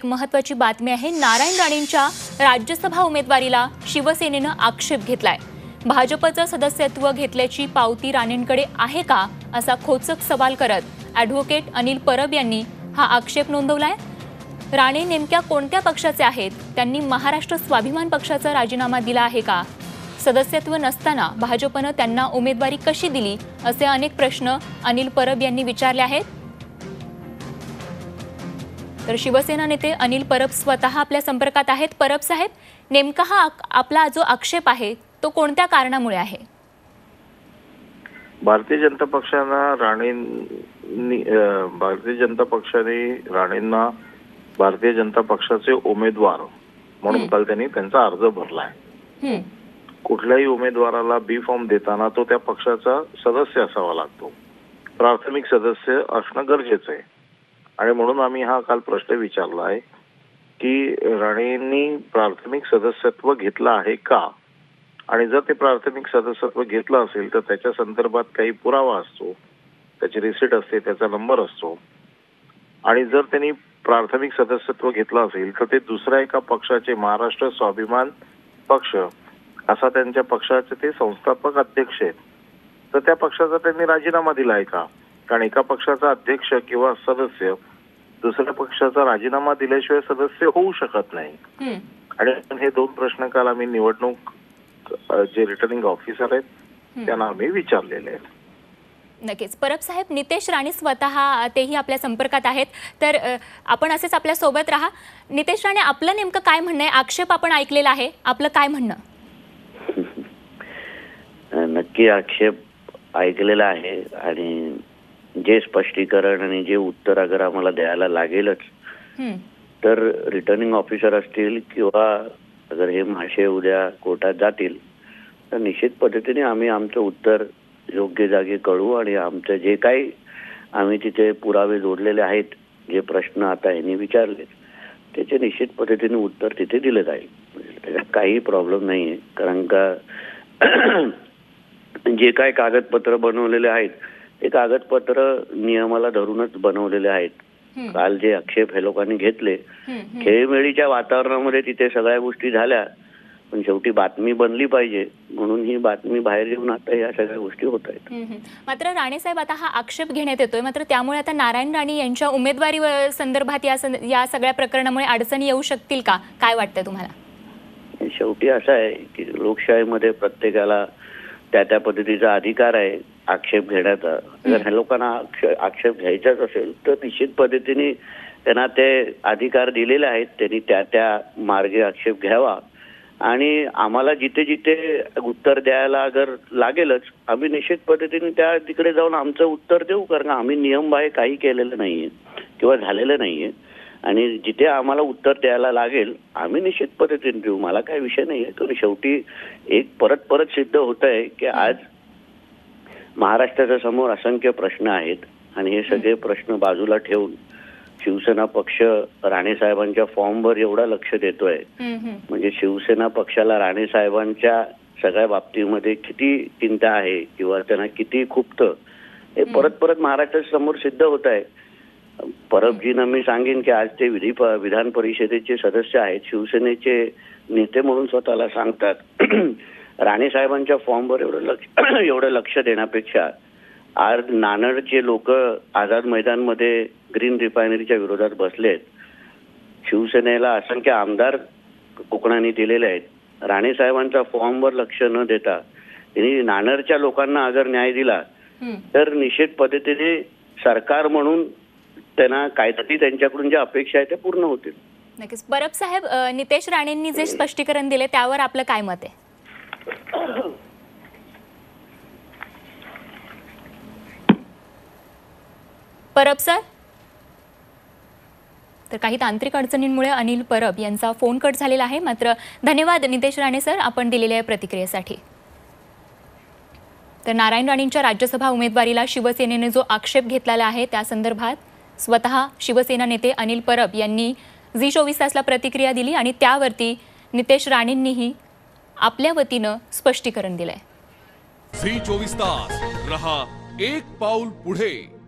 एक महत्वाची बातमी आहे. नारायण राणेंच्या राज्यसभा उमेदवारीला शिवसेनेनं आक्षेप घेतलाय. भाजपचं सदस्यत्व घेतल्याची पावती राणेंकडे आहे का? असा खोचक सवाल करत ॲडव्होकेट अनिल परब यांनी हा आक्षेप नोंदवलाय. राणे नेमक्या कोणत्या पक्षाचे आहेत? त्यांनी महाराष्ट्र स्वाभिमान पक्षाचा राजीनामा दिला आहे का? सदस्यत्व नसताना भाजपनं त्यांना उमेदवारी कशी दिली? असे अनेक प्रश्न अनिल परब यांनी विचारले आहेत. तर शिवसेना नेते अनिल परब स्वतः आपल्या संपर्कात आहेत. परब साहेब नेमका हा आपला जो आक्षेप आहे तो कोणत्या कारणामुळे आहे? भारतीय जनता पक्षानं राणेंनी अं, भारतीय जनता पक्षाने राणेंना भारतीय जनता पक्षाचे उमेदवार म्हणून काल त्यांनी त्यांचा अर्ज भरलाय हं, कुठल्याही उमेदवाराला बी फॉर्म देताना तो त्या पक्षाचा सदस्य असावा लागतो. प्राथमिक सदस्य असणं गरजेचं आहे. आणि म्हणून आम्ही हा काल प्रश्न विचारला आहे की राणेंनी प्राथमिक सदस्यत्व घेतलं आहे का? आणि जर ते प्राथमिक सदस्यत्व घेतलं असेल तर त्याच्या संदर्भात काही पुरावा असतो त्याची रिसिट असते त्याचा नंबर असतो. आणि जर त्यांनी प्राथमिक सदस्यत्व घेतलं असेल तर ते दुसऱ्या एका पक्षाचे महाराष्ट्र स्वाभिमान पक्ष असा त्यांच्या पक्षाचे ते संस्थापक अध्यक्ष आहेत. तर त्या पक्षाचा त्यांनी राजीनामा दिला आहे का? कारण एका पक्षाचा अध्यक्ष किंवा सदस्य दुसऱ्या पक्षाचा राजीनामा दिल्याशिवाय सदस्य होऊ शकत नाही. हं. आणि हे दोन प्रश्न काल आम्ही निवडणूक जे रिटर्निंग ऑफिसर आहेत त्यांना आम्ही विचारलेले आहेत. नक्कीच. परब साहेब नितेश राणे स्वतः तेही आपल्या संपर्कात आहेत. तर आपण असेच आपल्यासोबत राहा. नितेश राणे आपलं नेमकं काय म्हणणं आहे? आक्षेप आपण ऐकलेला आहे. आपलं काय म्हणणं? नक्की आक्षेप ऐकलेला आहे आणि जे स्पष्टीकरण आणि जे उत्तर अगर आम्हाला द्यायला लागेलच तर रिटर्निंग ऑफिसर असतील किंवा अगर हे मासे उद्या कोर्टात जातील तर निश्चित पद्धतीने आम्ही आमचं उत्तर योग्य जागी कळू आणि आमचं जे काही आम्ही तिथे पुरावे जोडलेले आहेत जे प्रश्न आता यांनी विचारले त्याचे निश्चित पद्धतीने उत्तर तिथे दिलं जाईल. त्याच्यात काही प्रॉब्लेम नाही आहे कारण का जे काय कागदपत्र बनवलेले आहेत ते कागदपत्र नियमाला धरूनच बनवलेले आहेत. काल जे आक्षेप हे लोकांनी घेतले. खेळमेळीच्या वातावरणामध्ये तिथे सगळ्या गोष्टी झाल्या पण शेवटी बातमी बनली पाहिजे म्हणून ही बातमी बाहेर येऊन आता या सगळ्या गोष्टी होत आहेत. मात्र राणेसाहेब आता हा आक्षेप घेण्यात येतोय मात्र त्यामुळे आता नारायण राणे यांच्या उमेदवारी संदर्भात या या सगळ्या प्रकरणामुळे अडचणी येऊ शकतील का? काय वाटतं तुम्हाला? शेवटी असं आहे की लोकशाहीमध्ये प्रत्येकाला त्या त्या पद्धतीचा अधिकार आहे. आक्षेप घेण्याचा जर ह्या लोकांना आक्ष- आक्षेप घ्यायचाच असेल तर निश्चित पद्धतीने त्यांना ते अधिकार दिलेले आहेत त्यांनी त्या त्या मार्गे आक्षेप घ्यावा. आणि आम्हाला जिथे जिथे उत्तर द्यायला अगर लागेलच आम्ही निश्चित पद्धतीने त्या तिकडे जाऊन आमचं उत्तर देऊ कारण आम्ही नियमबाह्य काही केलेलं नाहीये किंवा झालेलं नाहीये. आणि जिथे आम्हाला उत्तर द्यायला लागेल आम्ही निश्चित पद्धतीने देऊ. मला काही विषय नाही आहे कारण शेवटी एक परत परत सिद्ध होत आहे की आज महाराष्ट्राच्या समोर असंख्य प्रश्न आहेत आणि हे सगळे प्रश्न बाजूला ठेवून शिवसेना पक्ष राणे साहेबांच्या फॉर्मवर एवढा लक्ष देतोय. म्हणजे शिवसेना पक्षाला राणे साहेबांच्या सगळ्या बाबतीमध्ये किती चिंता आहे किंवा त्यांना किती खुपतं हे परत परत महाराष्ट्राच्या समोर सिद्ध होत आहे. परबजींना मी सांगेन की आज ते विधी विधान परिषदेचे सदस्य आहेत. शिवसेनेचे नेते म्हणून स्वतःला सांगतात. राणे साहेबांच्या फॉर्मवर एवढं लक्ष एवढं लक्ष देण्यापेक्षा आज नानडचे लोक आझाद मैदानमध्ये ग्रीन रिफायनरीच्या विरोधात बसलेत शिवसेनेला असंख्य आमदार कोकणाने दिलेले आहेत. राणे साहेबांच्या फॉर्मवर लक्ष न देता त्यांनी नानरच्या लोकांना अगर न्याय दिला. तर निश्चित पद्धतीने सरकार म्हणून त्यांना काहीतरी त्यांच्याकडून ज्या अपेक्षा आहेत त्या पूर्ण होतील. नक्कीच. परब साहेब नितेश राणेंनी जे स्पष्टीकरण दिले त्यावर आपलं काय मत आहे? परब सर तर काही तांत्रिक अडचणींमुळे अनिल परब यांचा फोन कट झालेला आहे. मात्र धन्यवाद नितेश राणे सर आपण दिलेल्या प्रतिक्रियेसाठी. तर नारायण राणेंच्या राज्यसभा उमेदवारीला शिवसेनेने जो आक्षेप घेतलेला आहे त्या संदर्भात स्वतः शिवसेना नेते अनिल परब यांनी झी चोवीस तासला प्रतिक्रिया दिली आणि त्यावरती नितेश राणेंनीही आपल्या वतीनं स्पष्टीकरण दिलंय. झी चोवीस तास. रहा एक पाऊल पुढे.